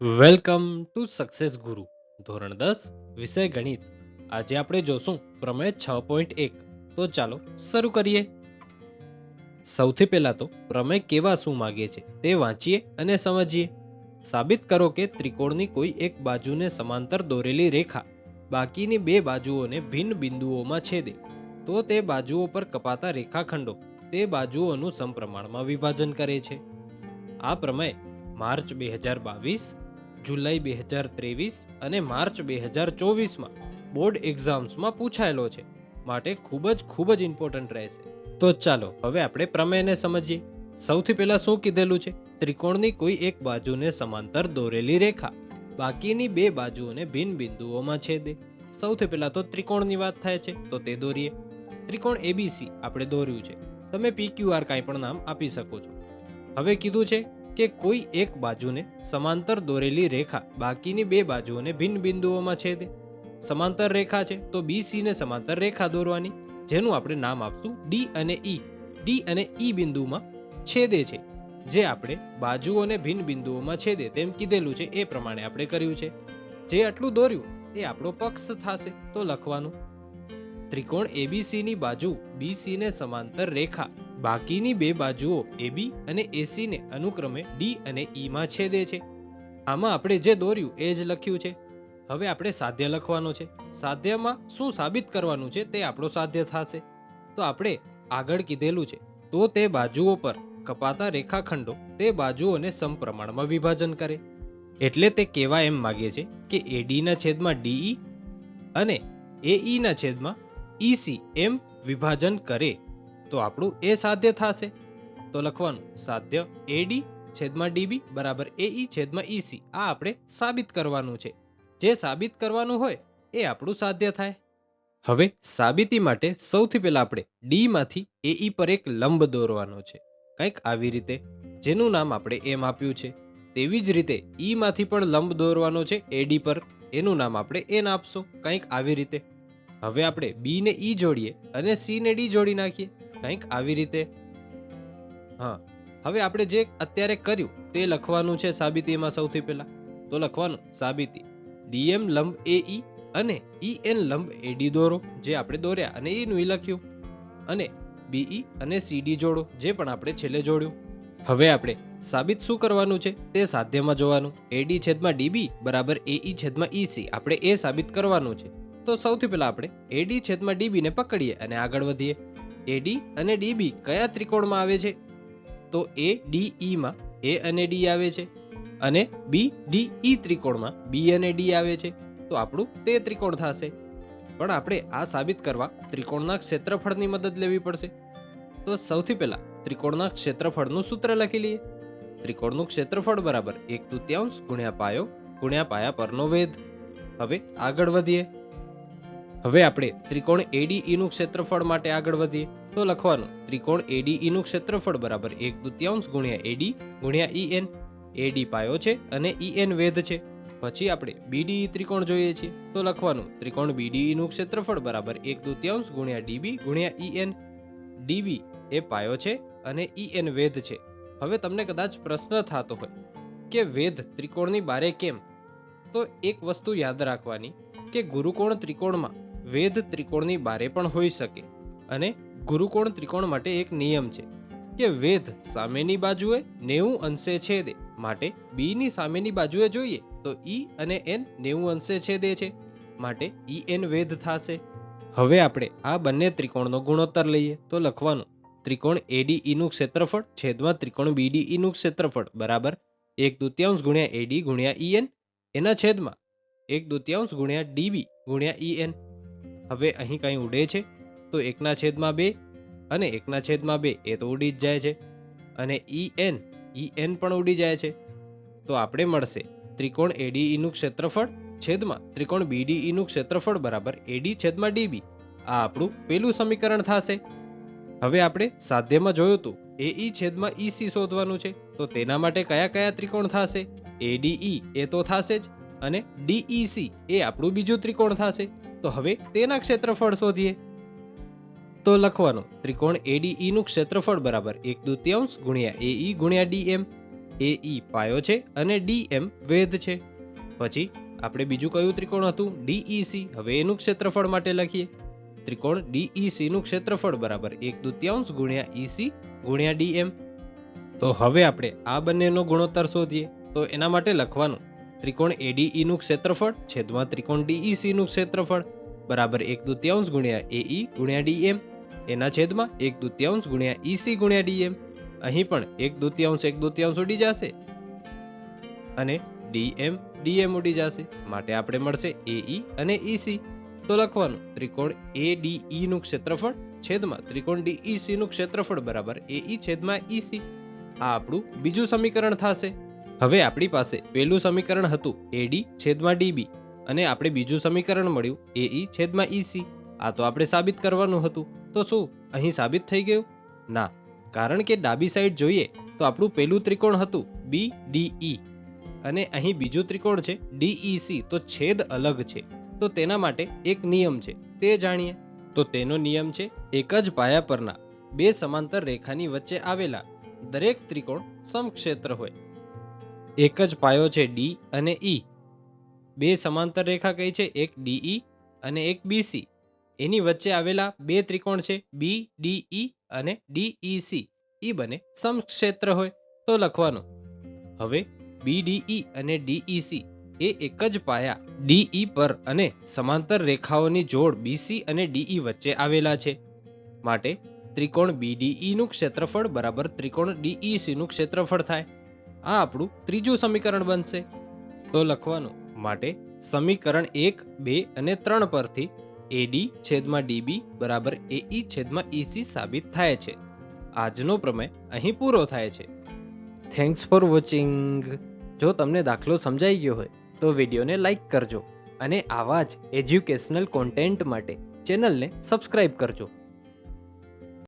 Welcome to success ગુરુ, ધોરણ દસ, વિષય ગણિત. આજે આપણે જોશું પ્રમેય છ પોઈન્ટ એક. તો ચાલો શરૂ કરીએ. સૌથી પહેલા તો પ્રમેય કેવા શું માગે છે તે વાંચીએ અને સમજીએ. સાબિત કરો કે ત્રિકોણની કોઈ એક બાજુને સમાંતર દોરેલી રેખા બાકીની બે બાજુઓને ભિન્ન બિંદુઓમાં છેદે. તો તે બાજુઓ પર કપાતા રેખાખંડો તે બાજુઓનું સમપ્રમાણમાં વિભાજન કરે છે. આ પ્રમેય માર્ચ બે હજાર બાવીસ જુલાઈ બે હજાર ત્રેવીસ અને માર્ચ બે હજાર ચોવીસમાં બોર્ડ એક્ઝામ્સમાં પૂછાયેલો છે. માટે ખૂબ જ ખૂબ જ ઇમ્પોર્ટન્ટ રહેશે. તો ચાલો, હવે આપણે પ્રમેયને સમજીએ. સૌથી પહેલા શું કીધેલું છે? ત્રિકોણની કોઈ એક બાજુને સમાંતર દોરેલી રેખા. બાકીની બે બાજુઓને ભિન્ન બિંદુઓમાં છેદે. સૌથી પહેલા તો ત્રિકોણની વાત થાય છે, તો તે દોરીએ. ત્રિકોણ એબીસી આપણે દોર્યું છે. તમે પીક્યુઆર કાંઈ પણ નામ આપી શકો છો. હવે કીધું છે કે કોઈ એક બાજુને સમાંતર દોરેલી રેખા બાકીની બે બાજુઓને ભિન્ન બિંદુઓમાં છેદે. સમાંતર રેખા છે તો BC ને સમાંતર રેખા દોરવાની, જેનું આપણે નામ આપશું ડી અને ઈ ડી અને ઈ બિંદુમાં છેદે છે, જે આપણે બાજુઓને ભિન્ન બિંદુઓમાં છેદે તેમ કીધેલું છે, એ પ્રમાણે આપણે કર્યું છે. જે આટલું દોર્યું, એ આપણો પક્ષ થશે, તો લખવાનું. ત્રિકોણ એબીસી ની બાજુ બીસી ને સમાંતર રેખા બાકીની બે બાજુઓ એબી અને એસીને અનુક્રમે ડી અને E માં છેદે છે. આમાં આપણે જે દોર્યું એ જ લખ્યું છે. હવે આપણે સાધ્ય લખવાનો છે. સાધ્યમાં શું સાબિત કરવાનું છે તે આપણો સાધ્ય થશે. તો આપણે આગળ કીધેલું છે. તો તે બાજુઓ પર કપાતા રેખાખંડો તે બાજુઓને સમપ્રમાણમાં વિભાજન કરે. એટલે તે કહેવા એમ માગે છે કે એડીના છેદમાં ડીઈ અને એ ના છેદમાં ઈસી એમ વિભાજન કરે. તો આપણું એ સાધ્ય થશે. તો લખવાનું, સાધ્ય એડી છેદમાં ડીબી બરાબર AE છેદમાં ઈસી આ આપણે સાબિત કરવાનું છે. જે સાબિત કરવાનું હોય, એ આપણું સાધ્ય થાય. હવે સાબિતી માટે સૌથી પહેલા આપણે ડીમાંથી માંથી પર એક લંબ દોરવાનો છે. કંઈક આવી રીતે, જેનું નામ આપણે એમ આપ્યું છે. તેવી જ રીતે ઈમાંથી પણ લંબ દોરવાનો છે એડી પર. એનું નામ આપણે એન આપશું. કંઈક આવી રીતે. હવે આપણે બી ને ઈ જોડીએ અને સી ને ડી જોડી નાખીએ. કંઈક આવી રીતે? હા. હવે આપણે જે અત્યારે કર્યું, તે લખવાનું છે સાબિતીમાં સૌથી પહેલા. તો લખવાનું, સાબિતી. ડીએમ લંબ AE અને EN લંબ એડી દોરો, જે આપણે દોર્યા અને ઈનું ઈ લખ્યું. અને બીઈ અને સીડી જોડો, જે પણ આપણે છેલ્લે જોડ્યું. હવે આપણે સાબિત શું કરવાનું છે? તે સાધ્યમાં જોવાનું. એડી છેદમાં ડીબી બરાબર AE છેદમાં EC આપણે એ સાબિત કરવાનું છે. તો સૌથી પહેલા આપણે એડી છેદમાં ડીબી ને પકડીએ અને આગળ વધીએ. AD અને ડીબી કયા ત્રિકોણમાં આવે છે? તો એ ડી ઈમાં A અને ડી આવે છે અને બી ડી ઈ ત્રિકોણમાં બી અને ડી આવે છે. તો આપણું તે ત્રિકોણ થશે. પણ આપણે આ સાબિત કરવા ત્રિકોણના ક્ષેત્રફળની મદદ લેવી પડશે. તો સૌથી પહેલા ત્રિકોણના ક્ષેત્રફળનું સૂત્ર લખી લઈએ. ત્રિકોણનું ક્ષેત્રફળ બરાબર એક તૃતીયાંશ ગુણ્યા પાયો ગુણ્યા પાયા પરનો વેધ. હવે આગળ વધીએ. હવે આપણે ત્રિકોણ એડીઈ નું ક્ષેત્રફળ માટે આગળ વધીએ. તો લખવાનું, ત્રિકોણ એડીઈ નું ક્ષેત્રફળ બરાબર એક દુત્યાંશ ગુણ્યા એડી ગુણ્યા ઈએન એડી પાયો છે અને ઈએન વેધ છે. પછી આપણે બીડીઈ ત્રિકોણ જોઈએ છીએ. તો લખવાનું, ત્રિકોણ બીડીઈ નું ક્ષેત્રફળ બરાબર એક દુત્યાંશ ગુણ્યા ડીબી ગુણ્યા ઈએન ડીબી એ પાયો છે અને ઈએન વેધ છે. હવે તમને કદાચ પ્રશ્ન થતો હોય કે વેધ ત્રિકોણની બારે કેમ? તો એક વસ્તુ યાદ રાખવાની કે ગુરુકોણ ત્રિકોણમાં વેધ ત્રિકોણની બારે પણ હોઈ શકે અને ગુરુકોણ ત્રિકોણ માટે એક નિયમ છે કે વેધ સામેની બાજુએ નેવું અંશે છેદે માટે બી ની સામેની બાજુએ જોઈએ તો ઈ અને એન નેવું અંશે છેદે છે માટે ઈ એન વેધ થશે. હવે આપણે આ બંને ત્રિકોણનો ગુણોત્તર લઈએ તો લખવાનું ત્રિકોણ ADE નું ક્ષેત્રફળ છેદમાં ત્રિકોણ BDE નું ક્ષેત્રફળ બરાબર એક દુત્યાંશ ગુણ્યા એડી ગુણ્યા EN એના છેદમાં એક દુત્યાંશ ગુણ્યા ડીબી ગુણ્યા EN હવે અહીં કંઈ ઉડે છે? તો એકના છેદમાં બે અને એકના છેદમાં બે, એ તો ઉડી જ જાય છે. અને ઈ એન ઈ એન પણ ઉડી જાય છે. તો આપણે મળશે ત્રિકોણ એડીઈનું ક્ષેત્રફળ છેદમાં ત્રિકોણ બીડીઈનું ક્ષેત્રફળ બરાબર એડી છેદમાં ડીબી આ આપણું પેલું સમીકરણ થશે. હવે આપણે સાધ્યમાં જોયું હતું ઈ છેદમાં ઈસી શોધવાનું છે. તો તેના માટે કયા કયા ત્રિકોણ થશે? એડીઈ એ તો થશે જ. અને ડીઈસી એ આપણું બીજું ત્રિકોણ થશે. તો હવે તેના ક્ષેત્રફળ શોધીએ. તો લખવાનું, ત્રિકોણ ADE નું ક્ષેત્રફળ બરાબર એક દુત્યાંશ ગુણ્યા AE ગુણ્યા DM એ ઈ પાયો છે અને ડી એમ વેધ છે. પછી આપણે બીજું કયું ત્રિકોણ હતું? ડીઈસી હવે એનું ક્ષેત્રફળ માટે લખીએ. ત્રિકોણ ડીઈસી નું ક્ષેત્રફળ બરાબર એક દુત્યાંશ ગુણ્યા ઈસી ગુણ્યા ડીએમ તો હવે આપણે આ બંનેનો ગુણોત્તર શોધીએ. તો એના માટે લખવાનું ત્રિકોણ એડીઈ નું ક્ષેત્રફળ છેદમાં ત્રિકોણ ડીઈસી નું ક્ષેત્રફળ બરાબર એક દુત્યાંશ ગુણ્યા એઈ ગુણ્યા ડીએમ એના છેદમાં એક દુત્યાંશ ગુણ્યા ઈસી ગુણ્યા ડીએમ અહીં પણ એક દુત્યાંશ એક દુત્યાંશ ઉડી જશે. અને ડીએમ ડીએમ ઉડી જશે. માટે આપણે મળશે એઈ અને ઈસી તો લખવાનું, ત્રિકોણ એડીઈ નું ક્ષેત્રફળ છેદમાં ત્રિકોણ ડીઈસી નું ક્ષેત્રફળ બરાબર એઈ છેદમાં ઈસી આ આપણું બીજું સમીકરણ થશે. હવે આપણી પાસે પહેલું સમીકરણ હતું એડી છેદમાં ડીબી અને આપણે બીજું સમીકરણ મળ્યું એઈ છેદમાં ઈસી આ તો આપણે સાબિત કરવાનું હતું. તો શું, અહીં સાબિત થઈ ગયું? ના. કારણ કે ડાબી સાઈડ જોઈએ તો આપણું પહેલું ત્રિકોણ હતું બી ડીઈ અને અહીં બીજું ત્રિકોણ છે ડીઈસી તો છેદ અલગ છે. તો તેના માટે એક નિયમ છે. તે જાણીએ. તો તેનો નિયમ છે એક જ પાયા પરના બે સમાંતર રેખાની વચ્ચે આવેલા દરેક ત્રિકોણ સમક્ષેત્ર હોય. એક જ પાયો છે ડી અને ઈ બે સમાંતર રેખા કઈ છે? એક ડીઈ અને એક બીસી એની વચ્ચે આવેલા બે ત્રિકોણ છે બી ડીઈ અને ડીઈસી ઈ બને સમક્ષેત્ર હોય તો લખવાનું. હવે બીડીઈ અને ડીઈસી એ એક જ પાયા ડીઈ પર અને સમાંતર રેખાઓની જોડ બીસી અને ડીઈ વચ્ચે આવેલા છે. માટે ત્રિકોણ બીડીઈ નું ક્ષેત્રફળ બરાબર ત્રિકોણ ડીઈસી નું ક્ષેત્રફળ થાય. આ આપણું ત્રીજું સમીકરણ બનશે. તો લખવાનું, માટે સમીકરણ એક, બે અને ત્રણ પરથી એડી છેદમાં ડીબી બરાબર એઈ છેદમાં ઈસી સાબિત થાય છે. આજનો પ્રમેય અહીં પૂરો થાય છે. થેન્ક્સ ફોર વોચિંગ જો તમને દાખલો સમજાઈ ગયો હોય, તો વિડીયોને લાઈક કરજો અને આવા જ એજ્યુકેશનલ કોન્ટેન્ટ માટે ચેનલને સબસ્ક્રાઇબ કરજો.